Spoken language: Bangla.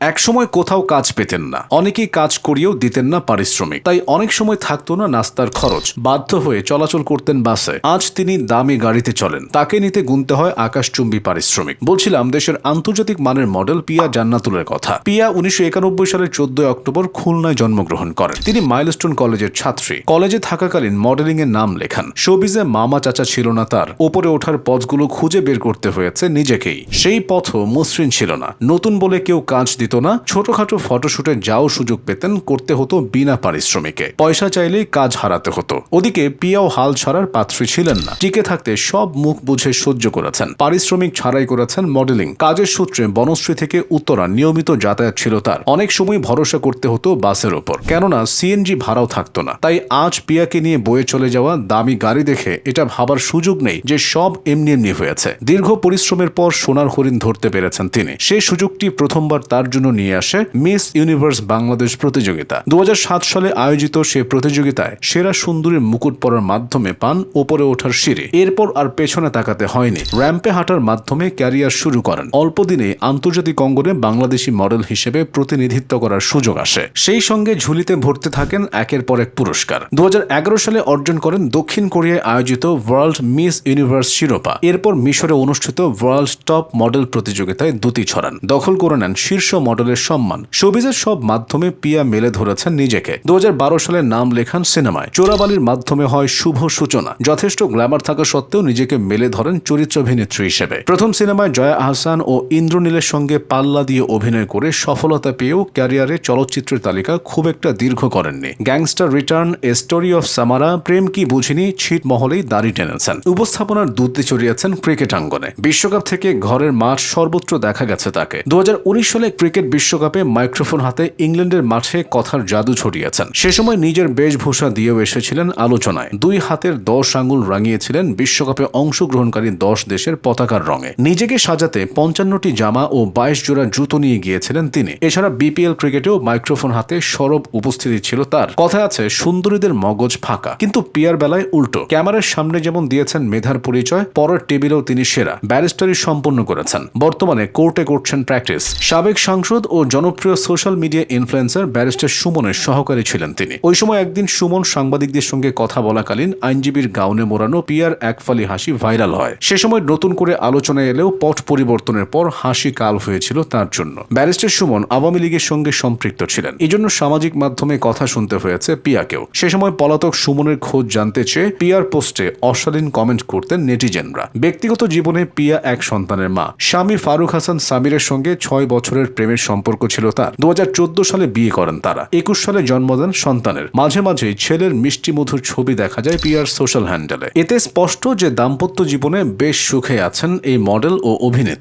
একসময় কোথাও কাজ পেতেন না। অনেকেই কাজ করিয়েও দিতেন না পারিশ্রমিক। তাই অনেক সময় থাকতো না নাস্তার খরচ। বাধ্য হয়ে চলাচল করতেন বাসে। আজ তিনি দামি গাড়িতে চলেন। তাকে নিতে গুনতে হয় আকাশচুম্বী পারিশ্রমিক। বলছিলাম, দেশের আন্তর্জাতিক মানের মডেল পিয়া জান্নাতুলের কথা। পিয়া উনিশশো একানব্বই সালের চোদ্দই অক্টোবর খুলনায় জন্মগ্রহণ করেন। তিনি মাইলস্টোন কলেজের ছাত্রী। কলেজে থাকাকালীন মডেলিং এর নাম লেখান। শোবিজে মামা চাচা ছিল না তার। ওপরে ওঠার পথগুলো খুঁজে বের করতে হয়েছে নিজেকেই। সেই পথও মসৃণ ছিল না। নতুন বলে কেউ কাজ দিত না, ছোটখাটো ফটোশুটে যাও সুযোগ পেতেন, করতে হতো বিনা পারিশ্রমিকে। পয়সা চাইলেই কাজ হারাতে হতো। ওদিকে পিয়াও হাল ছাড়ার পাত্রী ছিলেন না। টিকে থাকতে সব মুখ বুঝে সহ্য করেছেন। পারিশ্রমিক ছাড়াই করেছেন মডেলিং। কাজের সূত্রে বনশ্রী থেকে উত্তরা নিয়মিত যাতায়াত ছিল তার। অনেক সময় ভরসা করতে হতো বাসের ওপর। কেননা সিএনজি ভাড়াও থাকতো না। তাই আজ পিয়াকে নিয়ে বয়ে চলে যাওয়া দামি গাড়ি দেখে এটা ভাবার সুযোগ নেই যে সব এমনি এমনি হয়েছে। দীর্ঘ পরিশ্রমের পর সোনার হরিণ ধরতে পেরেছেন তিনি। সেই সুযোগটি প্রথমবার তার জন্য নিয়ে আসে মিস ইউনিভার্স বাংলাদেশ প্রতিযোগিতা। দু হাজার সাত সালে আয়োজিত সে প্রতিযোগিতায় সেরা সুন্দরীর মুকুট পরার মাধ্যমে পান ওপরে ওঠার সিঁড়ি। এরপর আর পেছনে তাকাতে হয়নি। র্যাম্পে হাঁটার মাধ্যমে ক্যারিয়ার শুরু করেন। অল্প দিনে আন্তর্জাতিক অঙ্গনে বাংলাদেশি মডেল হিসেবে প্রতিনিধিত্ব করার সুযোগ আসে। সেই সঙ্গে ঝুলিতে ভরতে থাকেন একের পর এক পুরস্কার। দু হাজার এগারো সালে অর্জন করেন দক্ষিণ কোরিয়ায় আয়োজিত ওয়ার্ল্ড মিস ইউনিভার্স শিরোপা। এরপর মিশরে অনুষ্ঠিত ওয়ার্ল্ড টপ মডেল প্রতিযোগিতায় দুটি ছড়ান। দখল করে নেন শীর্ষ মডেলের সম্মান। শোবিজের সব মাধ্যমে পিয়া মেলে ধরেছেন নিজেকে। দু হাজার বারো সালে নাম লেখান সিনেমায়। চোরাবালির মাধ্যমে হয় শুভ সূচনা। যথেষ্ট গ্ল্যামার থাকা সত্ত্বেও নিজেকে মেলে ধরেন চরিত্রাভিনেত্রী হিসেবে। প্রথম সিনেমায় জয়া আহসান ও ইন্দ্রনীলের সঙ্গে পাল্লা দিয়ে অভিনয় করে সফলতা পেয়েও ক্যারিয়ারে চলচ্চিত্রের তালিকা খুব একটা দীর্ঘ করেননি। Gangster return, a story of Samara, Prem Ki Bujhini, ছিট মহলেই দাড়ি টেনেছেন। উপস্থাপনার দুধে চড়িয়েছেন ক্রিকেট অঙ্গনে বিশ্বকাপ থেকে ঘরের মাঠ সর্বত্র দেখা গেছে তাকে। দু হাজার উনিশ সালে ক্রিকেট বিশ্বকাপে মাইক্রোফোন হাতে ইংল্যান্ডের মাঠে কথার জাদু ছড়িয়েছেন। সে সময় নিজের বেশভূষা দিয়েও এসেছিলেন আলোচনায়। দুই হাতের দশ আঙুল রাঙিয়েছিলেন বিশ্বকাপে অংশগ্রহণকারী দশ দেশের পতাকার রঙে। নিজেকে সাজাতে পঞ্চান্নটি জামা ও বাইশ জোড়া জুতো নিয়ে গিয়েছিলেন তিনি। এছাড়া বিপিএল ক্রিকেটেও মাইক্রোফোন হাতে সরব উপস্থিতি ছিল তার। কথা আছে, সুন্দরীদের মগজ ফাঁকা। কিন্তু পিয়ার বেলায় উল্টো। ক্যামেরার সামনে যেমন দিয়েছেন মেধার পরিচয়, পরের টেবিলেও তিনি সেরা। ব্যারিস্টারি সম্পন্ন করেছেন। বর্তমানে কোর্টে করছেন প্র্যাকটিস। সাবেক সাংসদ ও জনপ্রিয় সোশ্যাল মিডিয়া ইনফ্লুয়েন্সার ব্যারিস্টার সুমনের সহকারী ছিলেন তিনি। ওই সময় একদিন সুমন সাংবাদিকদের সঙ্গে কথা বলাকালীন আইনজীবীর গাউনে মোড়ানো পিয়ার একফালি হাসি ভাইরাল হয়। সে সময় নতুন করে আলোচনায় এলেও পট পরিবর্তনের পর হাসি কাল হয়েছিল তার জন্য। ব্যারিস্টার সুমন আওয়ামী লীগের সঙ্গে সম্পৃক্ত ছিলেন। এজন্য সামাজিক মাধ্যমে কথা শুনতে হয়েছে পিয়াকেও। সে সময় পলাতক সুমনের খোঁজ জানতে চেয়ে পিয়ার পোস্টে অশালীন কমেন্ট করতেন নেটিজেনরা। ব্যক্তিগত জীবনে পিয়া এক সন্তানের মা। স্বামী ফারুক হাসান সামিরের সঙ্গে ছয় বছরের প্রেমের সম্পর্ক ছিল তার। দু সালে বিয়ে করেন তারা। একুশ সালে জন্ম দেন সন্তানের। মাঝে মাঝে ছেলের মিষ্টি মধুর ছবি দেখা যায় পিয়ার সোশ্যাল হ্যান্ডেলে। এতে স্পষ্ট যে দাম্পত্য জীবনে বেশ সুখে আছেন এই মডেল ও অভিনেত্রী।